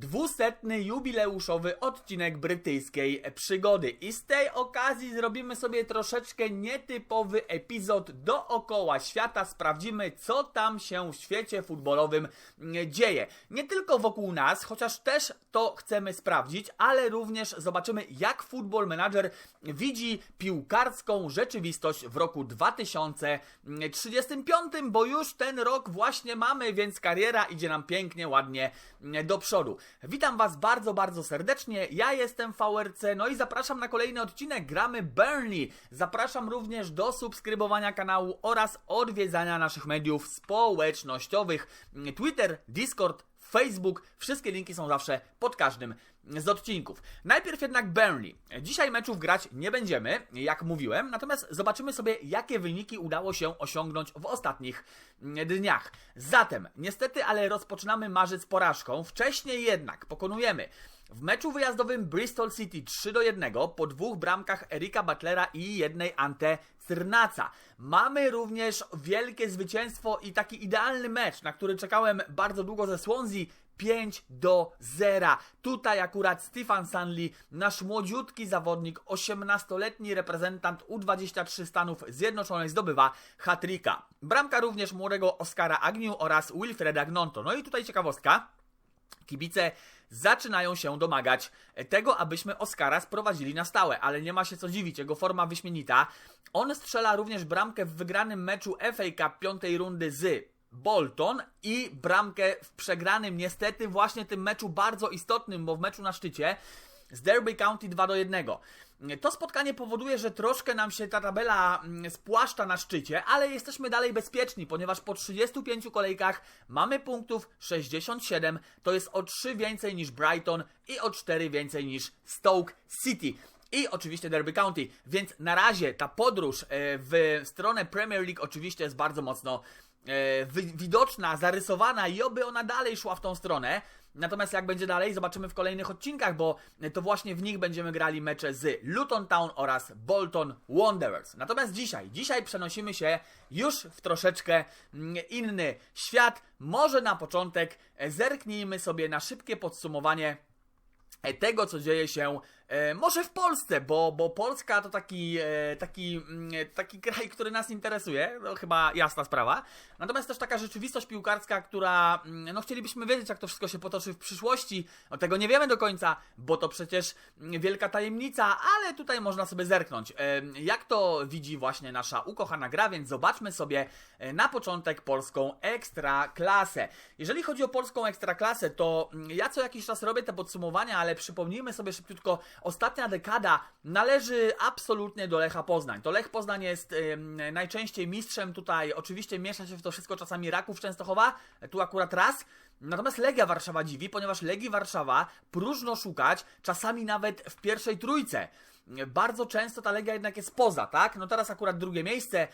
dwusetny jubileuszowy odcinek brytyjskiej przygody. I z tej okazji zrobimy sobie troszeczkę nietypowy epizod dookoła świata. Sprawdzimy, co tam się w świecie futbolowym dzieje. Nie tylko wokół nas, chociaż też to chcemy sprawdzić, ale również zobaczymy, jak Football Manager widzi piłkarską rzeczywistość w roku 2035, bo już ten rok właśnie mamy, więc kariera idzie nam pięknie, ładnie do przodu. Witam Was bardzo, bardzo serdecznie. Ja jestem VRC, no i zapraszam na kolejny odcinek. Gramy Burnley. Zapraszam również do subskrybowania kanału oraz odwiedzania naszych mediów społecznościowych: Twitter, Discord, Facebook. Wszystkie linki są zawsze pod każdym z odcinków. Najpierw jednak Burnley. Dzisiaj meczów grać nie będziemy, jak mówiłem, natomiast zobaczymy sobie, jakie wyniki udało się osiągnąć w ostatnich dniach. Zatem, niestety, ale rozpoczynamy marzec porażką. Wcześniej jednak pokonujemy w meczu wyjazdowym Bristol City 3 do 1 po dwóch bramkach Erika Butlera i jednej Ante Cyrnaca. Mamy również wielkie zwycięstwo i taki idealny mecz, na który czekałem bardzo długo ze Swansea 5 do 0. Tutaj akurat Stefan Sanley, nasz młodziutki zawodnik, 18-letni reprezentant U23 Stanów Zjednoczonych zdobywa hatrika. Bramka również młodego Oscara Agnew oraz Wilfreda Gnonto. No i tutaj ciekawostka. Kibice zaczynają się domagać tego, abyśmy Oscara sprowadzili na stałe, ale nie ma się co dziwić, jego forma wyśmienita. On strzela również bramkę w wygranym meczu FA Cup piątej rundy z Bolton i bramkę w przegranym niestety właśnie tym meczu bardzo istotnym, bo w meczu na szczycie z Derby County 2 do 1. To spotkanie powoduje, że troszkę nam się ta tabela mm, spłaszcza na szczycie, ale jesteśmy dalej bezpieczni, ponieważ po 35 kolejkach mamy punktów 67, to jest o 3 więcej niż Brighton i o 4 więcej niż Stoke City i oczywiście Derby County. Więc na razie ta podróż e, w stronę Premier League oczywiście jest bardzo mocno widoczna, zarysowana i oby ona dalej szła w tą stronę. Natomiast jak będzie dalej, zobaczymy w kolejnych odcinkach, bo to właśnie w nich będziemy grali mecze z Luton Town oraz Bolton Wanderers. Natomiast dzisiaj, dzisiaj przenosimy się już w troszeczkę mm, inny świat. Może na początek zerknijmy sobie na szybkie podsumowanie tego, co dzieje się E, może w Polsce, bo, bo Polska to taki, e, taki, mm, taki kraj, który nas interesuje, no chyba jasna sprawa. Natomiast też taka rzeczywistość piłkarska, która, mm, no chcielibyśmy wiedzieć, jak to wszystko się potoczy w przyszłości. No tego nie wiemy do końca, bo to przecież wielka tajemnica, ale tutaj można sobie zerknąć. E, jak to widzi właśnie nasza ukochana gra, więc zobaczmy sobie na początek polską ekstraklasę. Jeżeli chodzi o polską ekstraklasę, to mm, ja co jakiś czas robię te podsumowania, ale przypomnijmy sobie szybciutko, ostatnia dekada należy absolutnie do Lecha Poznań. To Lech Poznań jest najczęściej mistrzem tutaj, oczywiście miesza się w to wszystko czasami Raków Częstochowa, tu akurat raz, Natomiast Legia Warszawa dziwi, ponieważ Legii Warszawa próżno szukać, czasami nawet w pierwszej trójce. Bardzo często ta Legia jednak jest poza, tak? No teraz akurat drugie miejsce,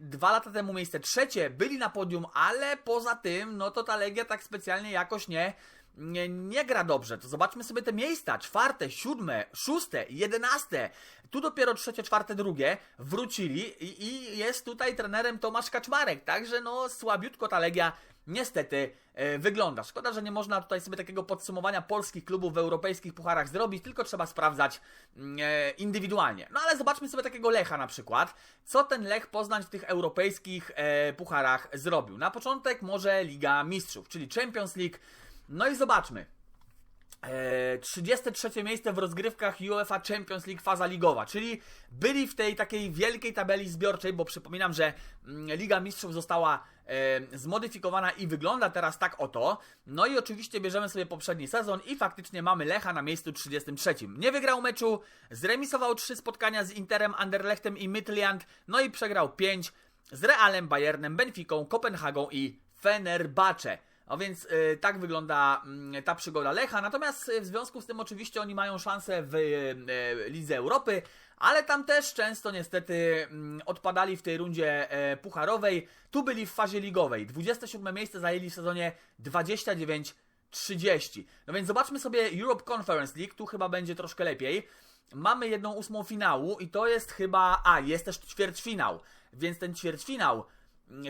dwa lata temu miejsce trzecie, byli na podium, ale poza tym, no to ta Legia tak specjalnie jakoś nie, nie, nie gra dobrze, to zobaczmy sobie te miejsca. Czwarte, siódme, szóste, jedenaste. Tu dopiero trzecie, czwarte, drugie wrócili i, i jest tutaj trenerem Tomasz Kaczmarek. Także no słabiutko ta Legia niestety e, wygląda. Szkoda, że nie można tutaj sobie takiego podsumowania polskich klubów w europejskich pucharach zrobić, tylko trzeba sprawdzać mm, e, indywidualnie. No ale zobaczmy sobie takiego Lecha na przykład. Co ten Lech Poznań w tych europejskich e, pucharach zrobił? Na początek może Liga Mistrzów, czyli Champions League no i zobaczmy. 33 e, miejsce w rozgrywkach UEFA Champions League faza ligowa, czyli byli w tej takiej wielkiej tabeli zbiorczej, bo przypominam, że mm, Liga Mistrzów została e, zmodyfikowana i wygląda teraz tak oto. No i oczywiście bierzemy sobie poprzedni sezon i faktycznie mamy Lecha na miejscu 33. Nie wygrał meczu, zremisował 3 spotkania z Interem, Anderlechtem i Midtjylland, no i przegrał 5 z Realem, Bayernem, Benficą, Kopenhagą i Fenerbahce. A więc y, tak wygląda y, ta przygoda Lecha. Natomiast y, w związku z tym oczywiście oni mają szansę w y, Lidze Europy, ale tam też często niestety mm, odpadali w tej rundzie e, pucharowej. Tu byli w fazie ligowej. 27 miejsce zajęli w sezonie 29 30. No więc zobaczmy sobie Europe Conference League, tu chyba będzie troszkę lepiej. Mamy jedną ósmą finału i to jest chyba, a jest też ćwierćfinał, więc ten ćwierćfinał mm,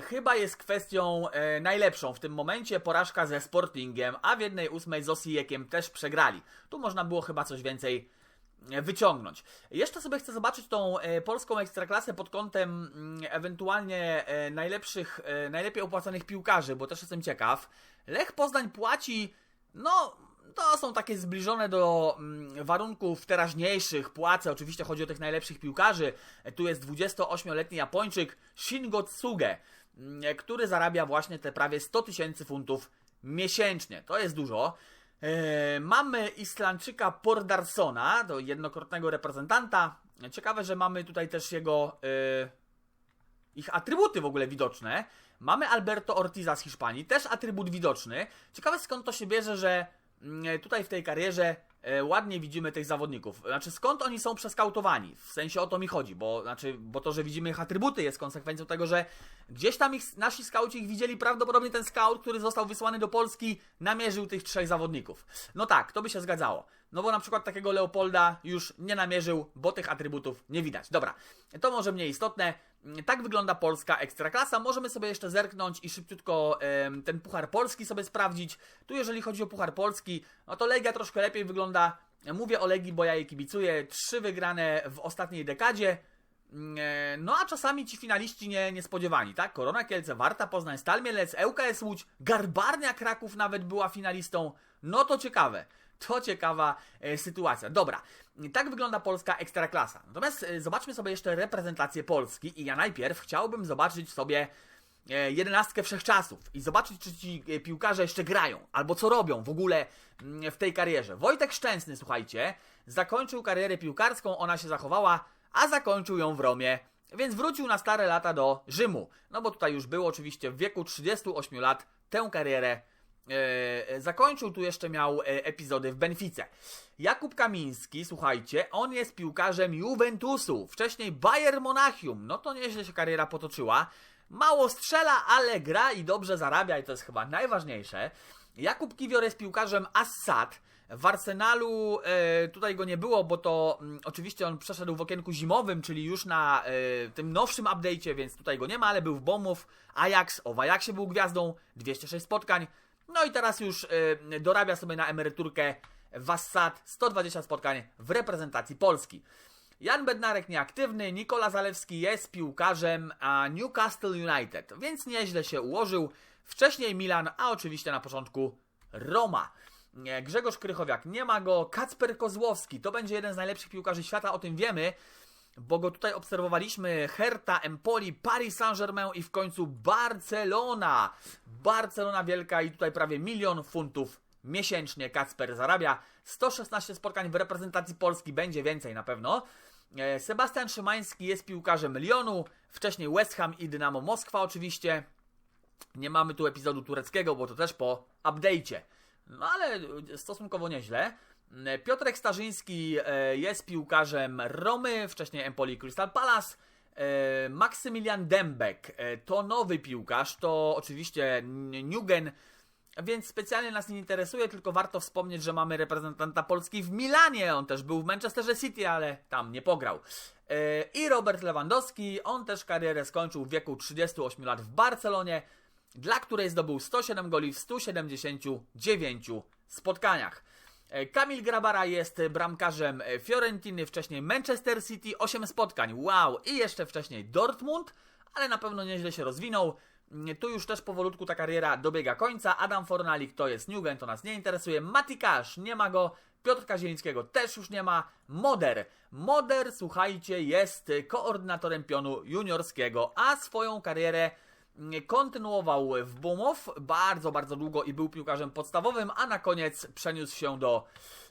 chyba jest kwestią e, najlepszą w tym momencie. Porażka ze Sportingiem, a w jednej ósmej z Osijekiem też przegrali. Tu można było chyba coś więcej e, wyciągnąć. Jeszcze sobie chcę zobaczyć tą e, polską ekstraklasę pod kątem mm, ewentualnie e, najlepszych, e, najlepiej opłacanych piłkarzy, bo też jestem ciekaw. Lech Poznań płaci, no, to są takie zbliżone do mm, warunków teraźniejszych płace. Oczywiście chodzi o tych najlepszych piłkarzy. Tu jest 28-letni Japończyk Shingo Tsuge, mm, który zarabia właśnie te prawie 100 tysięcy funtów miesięcznie. To jest dużo. E, mamy Islandczyka Pordarsona, do jednokrotnego reprezentanta. Ciekawe, że mamy tutaj też jego e, ich atrybuty w ogóle widoczne. Mamy Alberto Ortiza z Hiszpanii, też atrybut widoczny. Ciekawe skąd to się bierze, że tutaj w tej karierze e, ładnie widzimy tych zawodników. Znaczy skąd oni są przeskautowani? W sensie o to mi chodzi, bo, znaczy, bo to, że widzimy ich atrybuty jest konsekwencją tego, że gdzieś tam ich, nasi skauci ich widzieli, prawdopodobnie ten scout, który został wysłany do Polski, namierzył tych trzech zawodników. No tak, to by się zgadzało. No bo na przykład takiego Leopolda już nie namierzył, bo tych atrybutów nie widać. Dobra, to może mniej istotne. Tak wygląda polska ekstraklasa. Możemy sobie jeszcze zerknąć i szybciutko ten Puchar Polski sobie sprawdzić. Tu jeżeli chodzi o Puchar Polski, no to Legia troszkę lepiej wygląda. Mówię o Legii, bo ja jej kibicuję. Trzy wygrane w ostatniej dekadzie. E, No a czasami ci finaliści nie, niespodziewani, tak? Korona Kielce, Warta Poznań, Stal Mielec, ŁKS Łódź, Garbarnia Kraków nawet była finalistą. No to ciekawe. To ciekawa e, sytuacja. Dobra, tak wygląda polska ekstraklasa. Natomiast e, zobaczmy sobie jeszcze reprezentację Polski i ja najpierw chciałbym zobaczyć sobie e, jedenastkę wszechczasów i zobaczyć, czy ci piłkarze jeszcze grają, albo co robią w ogóle mm, w tej karierze. Wojtek Szczęsny, słuchajcie, zakończył karierę piłkarską, ona się zachowała, a zakończył ją w Romie, więc wrócił na stare lata do Rzymu. No bo tutaj już było oczywiście w wieku 38 lat tę karierę zakończył, tu jeszcze miał e, epizody w Benfice. Jakub Kamiński, słuchajcie, on jest piłkarzem Juventusu, wcześniej Bayern Monachium, no to nieźle się kariera potoczyła. Mało strzela, ale gra i dobrze zarabia i to jest chyba najważniejsze. Jakub Kiwior jest piłkarzem Assad. W Arsenalu e, tutaj go nie było, bo to mm, oczywiście on przeszedł w okienku zimowym, czyli już na e, tym nowszym update'cie, więc tutaj go nie ma, ale był w Bomów, Ajax, o w Ajaxie był gwiazdą, 206 spotkań. No i teraz już e, dorabia sobie na emeryturkę w Assad, 120 spotkań w reprezentacji Polski. Jan Bednarek nieaktywny, Nikola Zalewski jest piłkarzem a Newcastle United, więc nieźle się ułożył. Wcześniej Milan, a oczywiście na początku Roma. Grzegorz Krychowiak, nie ma go. Kacper Kozłowski, to będzie jeden z najlepszych piłkarzy świata, o tym wiemy, bo go tutaj obserwowaliśmy. Hertha, Empoli, Paris Saint-Germain i w końcu Barcelona. Barcelona wielka i tutaj prawie milion funtów miesięcznie Kacper zarabia. 116 spotkań w reprezentacji Polski, będzie więcej na pewno. E, Sebastian Szymański jest piłkarzem Lyonu, wcześniej West Ham i Dynamo Moskwa oczywiście. Nie mamy tu epizodu tureckiego, bo to też po update'cie. No ale stosunkowo nieźle. Piotrek Starzyński e, jest piłkarzem Romy, wcześniej Empoli Crystal Palace. E, Maksymilian Dębek e, to nowy piłkarz, to oczywiście Newgen, więc specjalnie nas nie interesuje, tylko warto wspomnieć, że mamy reprezentanta Polski w Milanie. On też był w Manchesterze City, ale tam nie pograł. E, I Robert Lewandowski, on też karierę skończył w wieku 38 lat w Barcelonie, dla której zdobył 107 goli w 179 spotkaniach. E, Kamil Grabara jest bramkarzem e, Fiorentiny, wcześniej Manchester City, 8 spotkań, wow, i jeszcze wcześniej Dortmund, ale na pewno nieźle się rozwinął. Mm, Tu już też powolutku ta kariera dobiega końca. Adam Fornalik to jest Newgen, to nas nie interesuje. Mati Cash, nie ma go. Piotr Kazielińskiego też już nie ma. Moder. Moder, słuchajcie, jest koordynatorem pionu juniorskiego, a swoją karierę kontynuował w Bumów bardzo, bardzo długo i był piłkarzem podstawowym, a na koniec przeniósł się do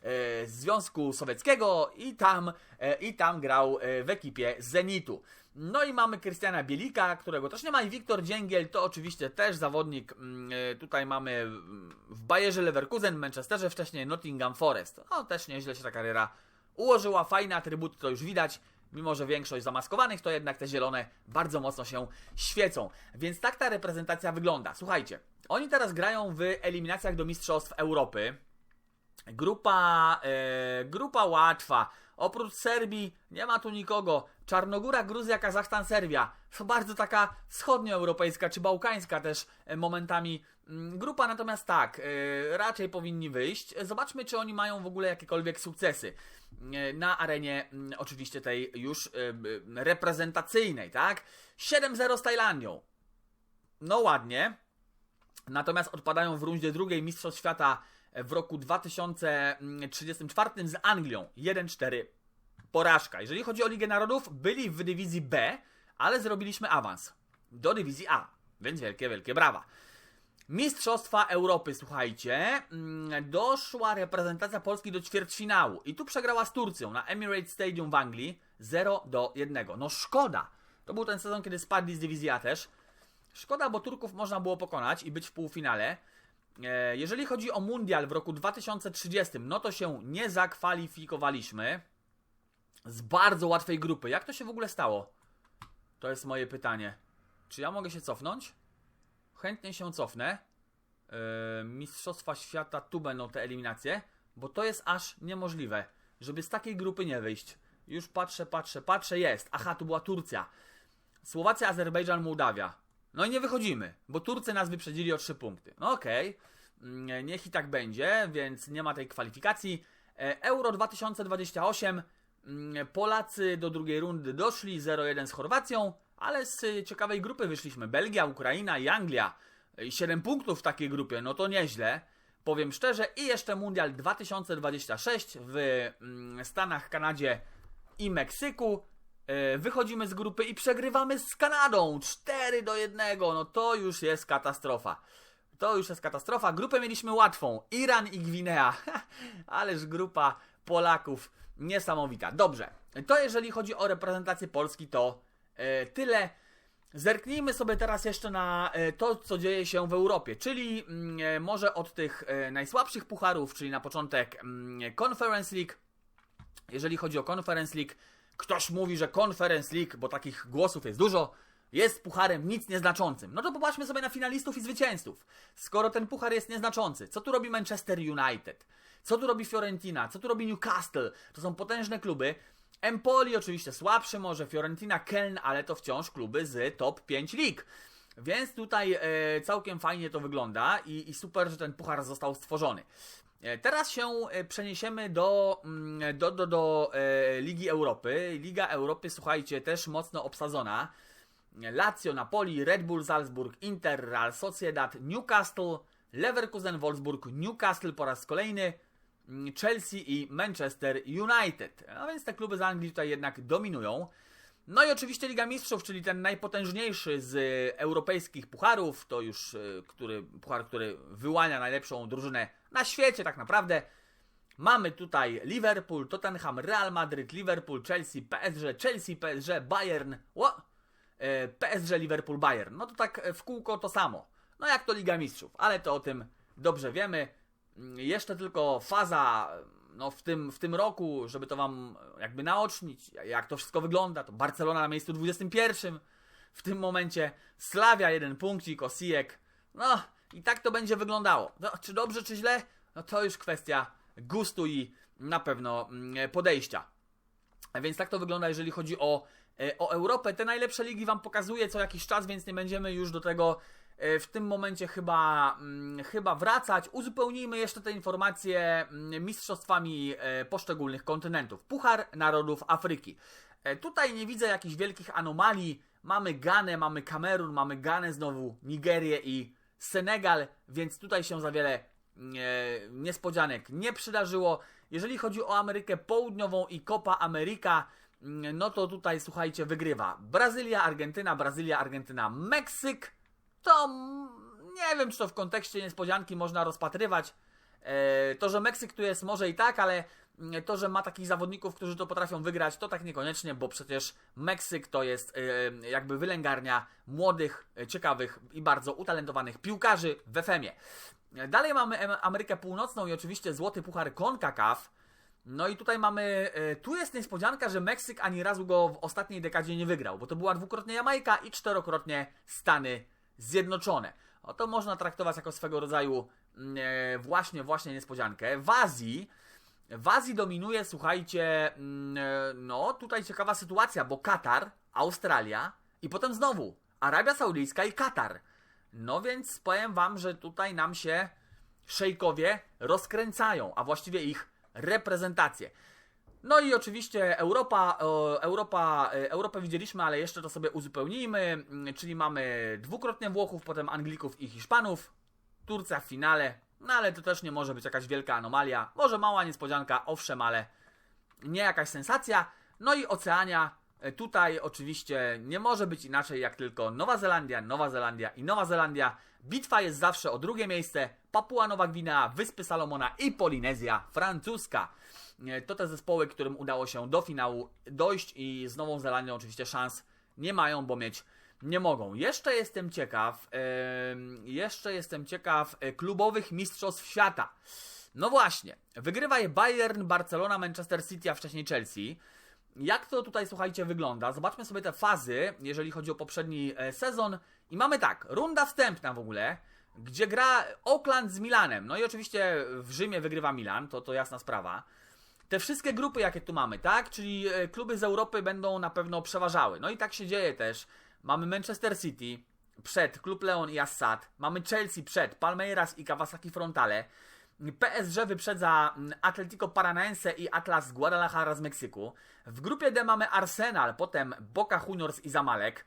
e, Związku Sowieckiego i tam, e, i tam grał e, w ekipie Zenitu. No i mamy Krystiana Bielika, którego też nie ma i Wiktor Dzięgiel to oczywiście też zawodnik, mm, e, tutaj mamy w Bayerze Leverkusen, Manchesterze, wcześniej Nottingham Forest. No też nieźle się ta kariera ułożyła, fajne atrybuty to już widać, mimo że większość zamaskowanych, to jednak te zielone bardzo mocno się świecą. Więc tak ta reprezentacja wygląda. Słuchajcie, oni teraz grają w eliminacjach do Mistrzostw Europy. Grupa, e, grupa łatwa. Oprócz Serbii nie ma tu nikogo. Czarnogóra, Gruzja, Kazachstan, Serbia. Bardzo taka wschodnioeuropejska czy bałkańska też e, momentami mm, grupa, natomiast tak, e, raczej powinni wyjść. Zobaczmy, czy oni mają w ogóle jakiekolwiek sukcesy e, na arenie mm, oczywiście tej już reprezentacyjnej, tak? 7-0 z Tajlandią. No ładnie. Natomiast odpadają w rundzie drugiej Mistrzostw Świata w roku 2034 z Anglią. 1-4 porażka. Jeżeli chodzi o Ligę Narodów, byli w dywizji B, ale zrobiliśmy awans do dywizji A. Więc wielkie, wielkie brawa. Mistrzostwa Europy, słuchajcie, mm, doszła reprezentacja Polski do ćwierćfinału i tu przegrała z Turcją na Emirates Stadium w Anglii 0 do 1. No szkoda. To był ten sezon, kiedy spadli z dywizji A też. Szkoda, bo Turków można było pokonać i być w półfinale. E, Jeżeli chodzi o Mundial w roku 2030, no to się nie zakwalifikowaliśmy z bardzo łatwej grupy. Jak to się w ogóle stało? To jest moje pytanie. Czy ja mogę się cofnąć? Chętnie się cofnę. Yy, Mistrzostwa Świata, tu będą te eliminacje, bo to jest aż niemożliwe, żeby z takiej grupy nie wyjść. Już patrzę, patrzę, patrzę, jest. Aha, tu była Turcja. Słowacja, Azerbejdżan, Mołdawia. No i nie wychodzimy, bo Turcy nas wyprzedzili o 3 punkty. No okej, okay. niech i tak będzie, więc nie ma tej kwalifikacji. E, Euro 2028. Mm, Polacy do drugiej rundy doszli 0-1 z Chorwacją, ale z ciekawej grupy wyszliśmy. Belgia, Ukraina i Anglia. 7 punktów w takiej grupie, no to nieźle. Powiem szczerze. I jeszcze Mundial 2026 w mm, Stanach, Kanadzie i Meksyku. E, wychodzimy z grupy i przegrywamy z Kanadą 4 do 1. No to już jest katastrofa. To już jest katastrofa. Grupę mieliśmy łatwą. Iran i Gwinea. Ależ grupa Polaków niesamowita. Dobrze. To jeżeli chodzi o reprezentację Polski, to e, tyle. Zerknijmy sobie teraz jeszcze na e, to, co dzieje się w Europie, czyli mm, e, może od tych najsłabszych pucharów, czyli na początek mm, Conference League. Jeżeli chodzi o Conference League, ktoś mówi, że Conference League, bo takich głosów jest dużo, jest pucharem nic nieznaczącym. No to popatrzmy sobie na finalistów i zwycięzców. Skoro ten puchar jest nieznaczący, co tu robi Manchester United? Co tu robi Fiorentina? Co tu robi Newcastle? To są potężne kluby. Empoli oczywiście słabszy, może Fiorentina, Keln, ale to wciąż kluby z top 5 lig. Więc tutaj e, całkiem fajnie to wygląda i, i, super, że ten puchar został stworzony. E, teraz się e, przeniesiemy do, mm, do, do, do e, Ligi Europy. Liga Europy, słuchajcie, też mocno obsadzona. Lazio, Napoli, Red Bull Salzburg, Inter, Real Sociedad, Newcastle, Leverkusen, Wolfsburg, Newcastle po raz kolejny, Chelsea i Manchester United. No więc te kluby z Anglii tutaj jednak dominują. No i oczywiście Liga Mistrzów, czyli ten najpotężniejszy z europejskich pucharów, to już y, który, puchar, który wyłania najlepszą drużynę na świecie tak naprawdę. Mamy tutaj Liverpool, Tottenham, Real Madrid, Liverpool, Chelsea, PSG, Chelsea, PSG, Bayern, o, y, PSG, Liverpool, Bayern. No to tak w kółko to samo. No jak to Liga Mistrzów, ale to o tym dobrze wiemy. Jeszcze tylko faza no, w, tym, w tym roku, żeby to Wam jakby naocznić, jak to wszystko wygląda, to Barcelona na miejscu 21 w tym momencie, Slavia jeden punkcik, Osijek, no i tak to będzie wyglądało. No, czy dobrze, czy źle? No to już kwestia gustu i na pewno mm, podejścia. Więc tak to wygląda, jeżeli chodzi o, e, o Europę. Te najlepsze ligi Wam pokazuję co jakiś czas, więc nie będziemy już do tego w tym momencie chyba, mm, chyba wracać. Uzupełnijmy jeszcze te informacje mm, mistrzostwami e, poszczególnych kontynentów. Puchar Narodów Afryki. E, Tutaj nie widzę jakichś wielkich anomalii. Mamy Ganę, mamy Kamerun, mamy Ganę znowu, Nigerię i Senegal, więc tutaj się za wiele mm, e, niespodzianek nie przydarzyło. Jeżeli chodzi o Amerykę Południową i Copa America, mm, no to tutaj słuchajcie, wygrywa Brazylia, Argentyna, Brazylia, Argentyna, Meksyk. To mm, nie wiem, czy to w kontekście niespodzianki można rozpatrywać. E, To, że Meksyk tu jest może i tak, ale mm, to, że ma takich zawodników, którzy to potrafią wygrać, to tak niekoniecznie, bo przecież Meksyk to jest e, jakby wylęgarnia młodych, e, ciekawych i bardzo utalentowanych piłkarzy w FM-ie. Dalej mamy Amerykę Północną i oczywiście złoty puchar CONCACAF. No i tutaj mamy, tu jest niespodzianka, że Meksyk ani razu go w ostatniej dekadzie nie wygrał, bo to była dwukrotnie Jamajka i czterokrotnie Stany Zjednoczone. O to można traktować jako swego rodzaju mm, e, właśnie, właśnie niespodziankę. W Azji, w Azji dominuje, słuchajcie, mm, e, no tutaj ciekawa sytuacja, bo Katar, Australia, i potem znowu Arabia Saudyjska i Katar. No więc powiem wam, że tutaj nam się szejkowie rozkręcają, a właściwie ich reprezentacje. No i oczywiście Europa, Europa, e, Europę widzieliśmy, ale jeszcze to sobie uzupełnijmy, mm, czyli mamy dwukrotnie Włochów, potem Anglików i Hiszpanów, Turcja w finale, no ale to też nie może być jakaś wielka anomalia, może mała niespodzianka, owszem, ale nie jakaś sensacja. No i Oceania, tutaj oczywiście nie może być inaczej jak tylko Nowa Zelandia, Nowa Zelandia i Nowa Zelandia. Bitwa jest zawsze o drugie miejsce, Papua Nowa Gwinea, Wyspy Salomona i Polinezja Francuska. E, To te zespoły, którym udało się do finału dojść i z Nową Zelandią oczywiście szans nie mają, bo mieć nie mogą. Jeszcze jestem ciekaw, em, jeszcze jestem ciekaw e, klubowych mistrzostw świata. No właśnie, wygrywa je Bayern, Barcelona, Manchester City, a wcześniej Chelsea. Jak to tutaj, słuchajcie, wygląda? Zobaczmy sobie te fazy, jeżeli chodzi o poprzedni e, sezon. I mamy tak, runda wstępna w ogóle, gdzie gra Oakland z Milanem. No i oczywiście w Rzymie wygrywa Milan, to, to jasna sprawa. Te wszystkie grupy, jakie tu mamy, tak? Czyli e, kluby z Europy będą na pewno przeważały. No i tak się dzieje też. Mamy Manchester City przed Klub Leon i Assad. Mamy Chelsea przed Palmeiras i Kawasaki Frontale. PSG wyprzedza mm, Atletico Paranaense i Atlas Guadalajara z Meksyku. W grupie D mamy Arsenal, potem Boca Juniors i Zamalek.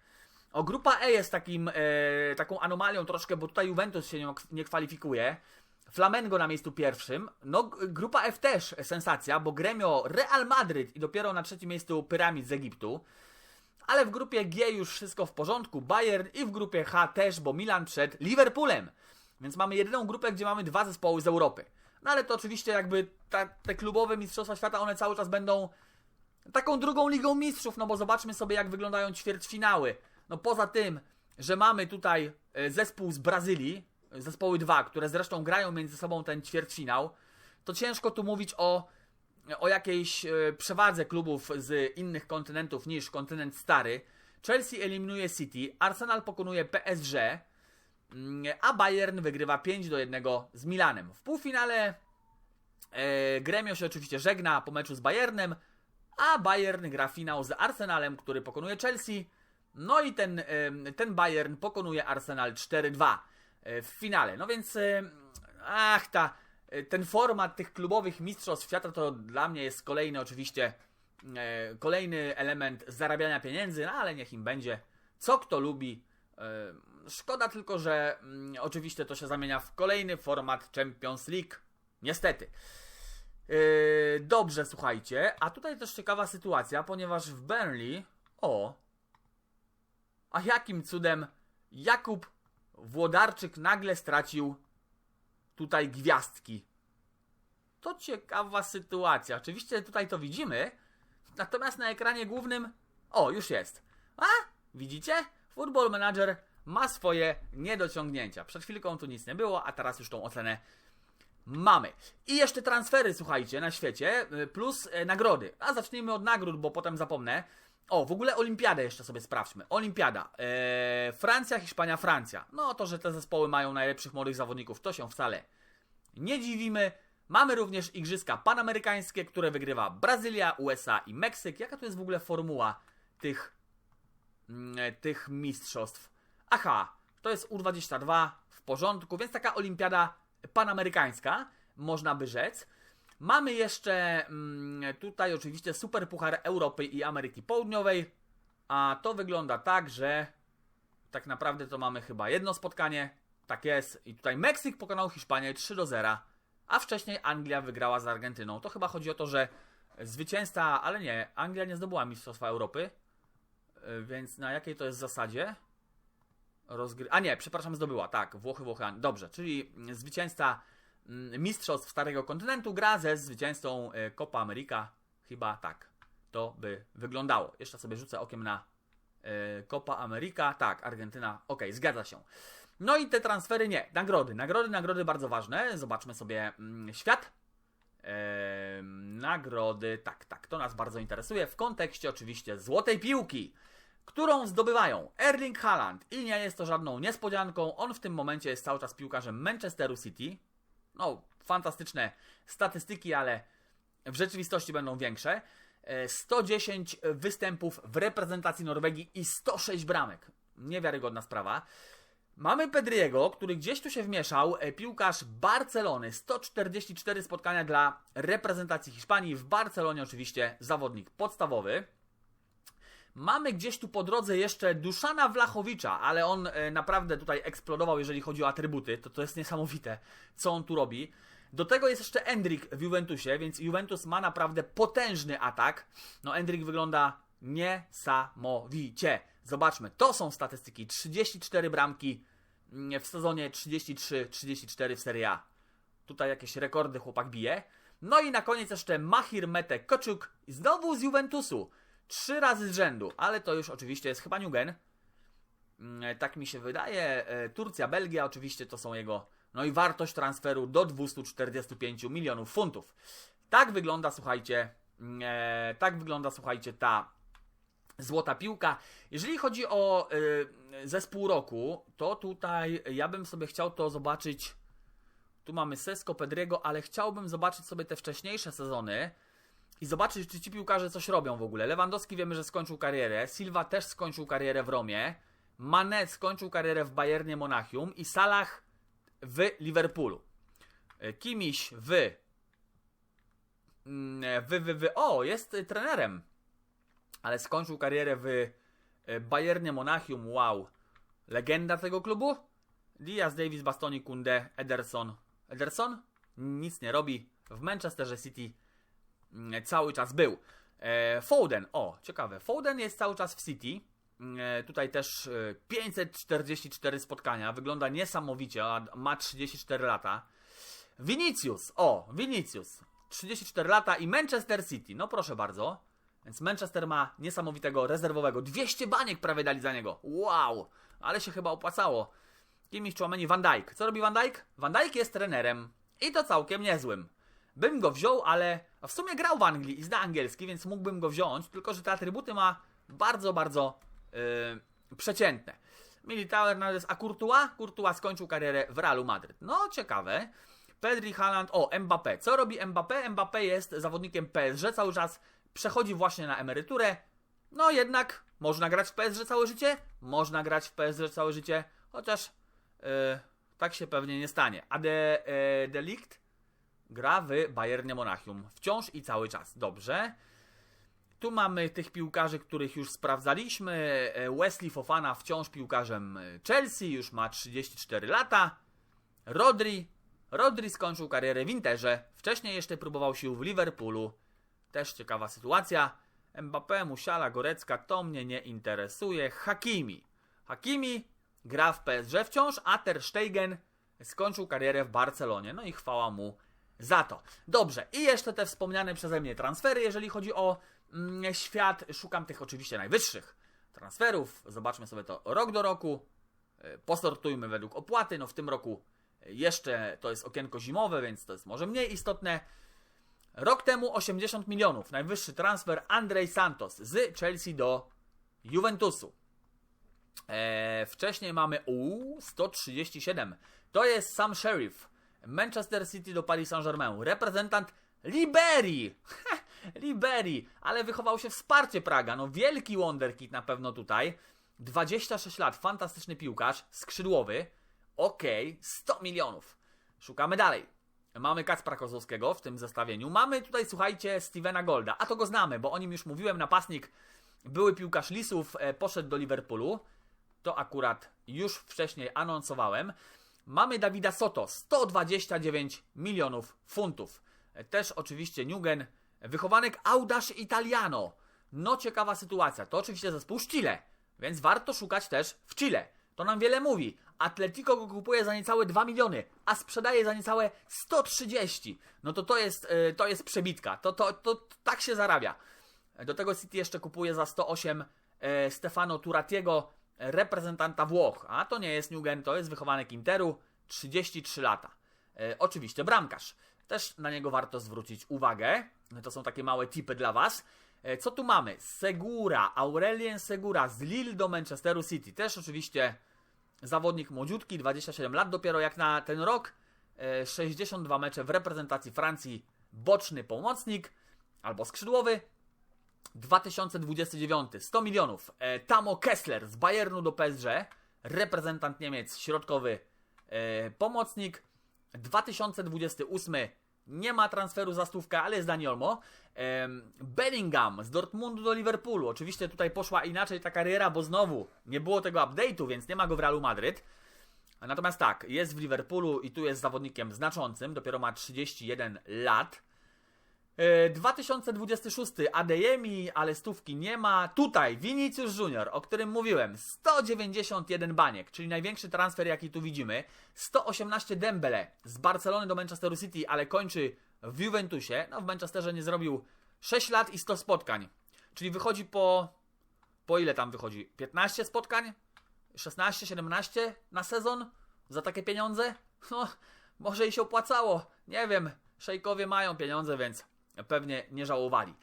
O, grupa E jest takim, e, taką anomalią troszkę, bo tutaj Juventus się nie, nie kwalifikuje. Flamengo na miejscu pierwszym. No, grupa F też sensacja, bo Gremio Real Madryt i dopiero na trzecim miejscu Pyramid z Egiptu. Ale w grupie G już wszystko w porządku. Bayern i w grupie H też, bo Milan przed Liverpoolem. Więc mamy jedyną grupę, gdzie mamy dwa zespoły z Europy. No ale to oczywiście jakby ta, te klubowe mistrzostwa świata, one cały czas będą taką drugą ligą mistrzów, no bo zobaczmy sobie jak wyglądają ćwierćfinały. No poza tym, że mamy tutaj e, zespół z Brazylii, zespoły dwa, które zresztą grają między sobą ten ćwierćfinał, to ciężko tu mówić o, o jakiejś e, przewadze klubów z innych kontynentów niż kontynent stary. Chelsea eliminuje City, Arsenal pokonuje PSG, a Bayern wygrywa 5 do 1 z Milanem. W półfinale e, Gremio się oczywiście żegna po meczu z Bayernem, a Bayern gra finał z Arsenalem, który pokonuje Chelsea. No i ten, em, ten Bayern pokonuje Arsenal 4-2 e, w finale. No więc, em, ach, ta, e, ten format tych klubowych mistrzostw świata to dla mnie jest kolejny oczywiście, e, kolejny element zarabiania pieniędzy, no ale niech im będzie. Co kto lubi. E, Szkoda tylko, że mm, oczywiście to się zamienia w kolejny format Champions League. Niestety. Yy, dobrze, słuchajcie. A tutaj też ciekawa sytuacja, ponieważ w Burnley. O. A jakim cudem Jakub Włodarczyk nagle stracił tutaj gwiazdki? To ciekawa sytuacja. Oczywiście tutaj to widzimy. Natomiast na ekranie głównym. O, już jest. A? Widzicie? Football Manager ma swoje niedociągnięcia. Przed chwilką tu nic nie było, a teraz już tą ocenę mamy. I jeszcze transfery, słuchajcie, na świecie, y, plus e, nagrody. A zacznijmy od nagród, bo potem zapomnę. O, w ogóle Olimpiadę jeszcze sobie sprawdźmy. Olimpiada. E, Francja, Hiszpania, Francja. No to, że te zespoły mają najlepszych młodych zawodników, to się wcale nie dziwimy. Mamy również Igrzyska Panamerykańskie, które wygrywa Brazylia, USA i Meksyk. Jaka to jest w ogóle formuła tych, tych mistrzostw? Aha, to jest U22 w porządku, więc taka olimpiada panamerykańska, można by rzec. Mamy jeszcze mm, tutaj oczywiście Super Puchar Europy i Ameryki Południowej, a to wygląda tak, że tak naprawdę to mamy chyba jedno spotkanie, tak jest, i tutaj Meksyk pokonał Hiszpanię 3 do 0, a wcześniej Anglia wygrała z Argentyną. To chyba chodzi o to, że zwycięzca, ale nie, Anglia nie zdobyła Mistrzostwa Europy, więc na jakiej to jest zasadzie? Rozgry... A nie, przepraszam, zdobyła, tak, Włochy, Włochy, dobrze, czyli zwycięzca mm, Mistrzostw Starego Kontynentu gra ze zwycięzcą e, Copa America, chyba tak to by wyglądało. Jeszcze sobie rzucę okiem na e, Copa America, tak, Argentyna, okej, zgadza się. No i te transfery nie, nagrody, nagrody, nagrody bardzo ważne, zobaczmy sobie mm, świat. Ehm, nagrody, tak, tak, to nas bardzo interesuje. W kontekście oczywiście złotej piłki którą zdobywają Erling Haaland i nie jest to żadną niespodzianką. On w tym momencie jest cały czas piłkarzem Manchesteru City. No, fantastyczne statystyki, ale w rzeczywistości będą większe. e, 110 występów w reprezentacji Norwegii i 106 bramek. Niewiarygodna sprawa. Mamy Pedriego, który gdzieś tu się wmieszał, e, piłkarz Barcelony, 144 spotkania dla reprezentacji Hiszpanii, w Barcelonie oczywiście zawodnik podstawowy. Mamy gdzieś tu po drodze jeszcze Duszana Wlachowicza, ale on e, naprawdę tutaj eksplodował, jeżeli chodzi o atrybuty. To to jest niesamowite, co on tu robi. Do tego jest jeszcze Endrik w Juventusie, więc Juventus ma naprawdę potężny atak. No, Endrik wygląda niesamowicie. Zobaczmy, to są statystyki. 34 bramki mm, w sezonie, 33-34 w Serie A. Tutaj jakieś rekordy chłopak bije. No i na koniec jeszcze Mahir Mete Koczuk, znowu z Juventusu. Trzy razy z rzędu, ale to już oczywiście jest chyba Newgen. Mm, Tak mi się wydaje. E, Turcja, Belgia oczywiście to są jego. No i wartość transferu do 245 milionów funtów. Tak wygląda, słuchajcie, mm, e, tak wygląda, słuchajcie, ta złota piłka. Jeżeli chodzi o e, zespół roku, to tutaj ja bym sobie chciał to zobaczyć. Tu mamy Sesko, Pedriego, ale chciałbym zobaczyć sobie te wcześniejsze sezony i zobaczyć, czy ci piłkarze coś robią w ogóle. Lewandowski wiemy, że skończył karierę, Silva też skończył karierę w Romie, Mane skończył karierę w Bayernie Monachium i Salah w Liverpoolu. E, Kimiś w mm, w, w, w o, jest trenerem, ale skończył karierę w y, Bayernie Monachium, wow. Legenda tego klubu? Diaz, Davis, Bastoni, Kunde, Ederson. Ederson? Nic nie robi. W Manchesterze City cały czas był. E, Foden, o, ciekawe. Foden jest cały czas w City. E, tutaj też e, 544 spotkania. Wygląda niesamowicie, a ma 34 lata. Vinicius, o, Vinicius. 34 lata i Manchester City. No proszę bardzo. Więc Manchester ma niesamowitego rezerwowego. 200 baniek prawie dali za niego. Wow, ale się chyba opłacało. Kimś Chouameni Van Dijk. Co robi Van Dijk? Van Dijk jest trenerem. I to całkiem niezłym. Bym go wziął, ale w sumie grał w Anglii i zna angielski, więc mógłbym go wziąć, tylko że te atrybuty ma bardzo, bardzo yy, przeciętne. Militao Hernandez, a Courtois? Courtois skończył karierę w Realu Madryt. No, ciekawe. Pedri, Haaland, o, Mbappé. Co robi Mbappé? Mbappé jest zawodnikiem PSG, cały czas przechodzi właśnie na emeryturę. No jednak, można grać w PSG całe życie? Można grać w PSG całe życie, chociaż yy, tak się pewnie nie stanie. A de, e, Delict gra w Bayernie Monachium. Wciąż i cały czas. Dobrze. Tu mamy tych piłkarzy, których już sprawdzaliśmy. E, Wesley Fofana wciąż piłkarzem Chelsea, już ma 34 lata. Rodri. Rodri skończył karierę w Interze. Wcześniej jeszcze próbował sił w Liverpoolu. Też ciekawa sytuacja. Mbappé, Musiala, Gorecka, to mnie nie interesuje. Hakimi. Hakimi gra w PSG wciąż, a Ter Stegen skończył karierę w Barcelonie. No i chwała mu za to. Dobrze, i jeszcze te wspomniane przeze mnie transfery, jeżeli chodzi o mm, świat. Szukam tych oczywiście najwyższych transferów. Zobaczmy sobie to rok do roku. E, Posortujmy według opłaty. No w tym roku jeszcze to jest okienko zimowe, więc to jest może mniej istotne. Rok temu 80 milionów. Najwyższy transfer Andrzej Santos z Chelsea do Juventusu. Eee, wcześniej mamy u 137. To jest Sam Sheriff. Manchester City do Paris Saint-Germain. Reprezentant Liberii. Liberii, ale wychował się w Praga. No wielki wonderkid na pewno tutaj. 26 lat, fantastyczny piłkarz, skrzydłowy. Okej, 100 milionów. Szukamy dalej. Mamy Kacpra Kozłowskiego w tym zestawieniu. Mamy tutaj, słuchajcie, Stevena Golda. A to go znamy, bo o nim już mówiłem. Napastnik, były piłkarz Lisów, e, poszedł do Liverpoolu. To akurat już wcześniej anonsowałem. Mamy Dawida Soto, 129 milionów funtów. E, Też oczywiście Newgen, wychowanek Audasz Italiano. No ciekawa sytuacja. To oczywiście zespół z Chile, więc warto szukać też w Chile. To nam wiele mówi. Atletico go kupuje za niecałe 2 miliony, a sprzedaje za niecałe 130. No to to jest, e, to jest przebitka. To, to, to, to tak się zarabia. Do tego City jeszcze kupuje za 108 e, Stefano Turatiego, reprezentanta Włoch. A to nie jest Newgen, to jest wychowanek Interu, 33 lata. E, oczywiście bramkarz. Też na niego warto zwrócić uwagę. To są takie małe tipy dla Was. E, co tu mamy? Segura, Aurelien Segura z Lille do Manchesteru City. Też oczywiście zawodnik młodziutki, 27 lat dopiero jak na ten rok. E, 62 mecze w reprezentacji Francji, boczny pomocnik albo skrzydłowy. 2029 100 milionów. E, Tamo Kessler z Bayernu do PSG, reprezentant Niemiec, środkowy e, pomocnik. 2028 nie ma transferu za stówkę, ale jest Dani Olmo. Em, Bellingham z Dortmundu do Liverpoolu. Oczywiście tutaj poszła inaczej ta kariera, bo znowu nie było tego update'u, więc nie ma go w Realu Madryt. Natomiast tak, jest w Liverpoolu i tu jest zawodnikiem znaczącym, dopiero ma 31 lat. E, 2026 Adeyemi, ale stówki nie ma. Tutaj Vinicius Junior, o którym mówiłem, 191 baniek, czyli największy transfer jaki tu widzimy. 118 Dembele z Barcelony do Manchesteru City, ale kończy w Juventusie. No w Manchesterze nie zrobił 6 lat i 100 spotkań. Czyli wychodzi po po ile tam wychodzi? 15 spotkań? 16, 17 na sezon? Za takie pieniądze? No, może i się opłacało. Nie wiem. Szejkowie mają pieniądze, więc pewnie nie żałowali.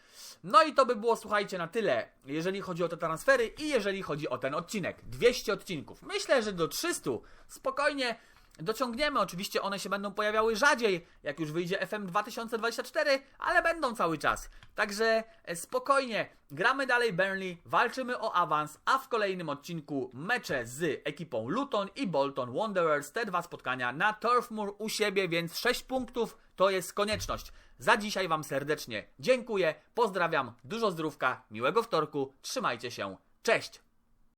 No i to by było, słuchajcie, na tyle, jeżeli chodzi o te transfery i jeżeli chodzi o ten odcinek. 200 odcinków. Myślę, że do 300 spokojnie dociągniemy. Oczywiście one się będą pojawiały rzadziej, jak już wyjdzie FM 2024, ale będą cały czas. Także e, spokojnie, gramy dalej Burnley, walczymy o awans, a w kolejnym odcinku mecze z ekipą Luton i Bolton Wanderers. Te dwa spotkania na Turf Moor u siebie, więc 6 punktów to jest konieczność. Za dzisiaj Wam serdecznie dziękuję, pozdrawiam, dużo zdrówka, miłego wtorku, trzymajcie się, cześć!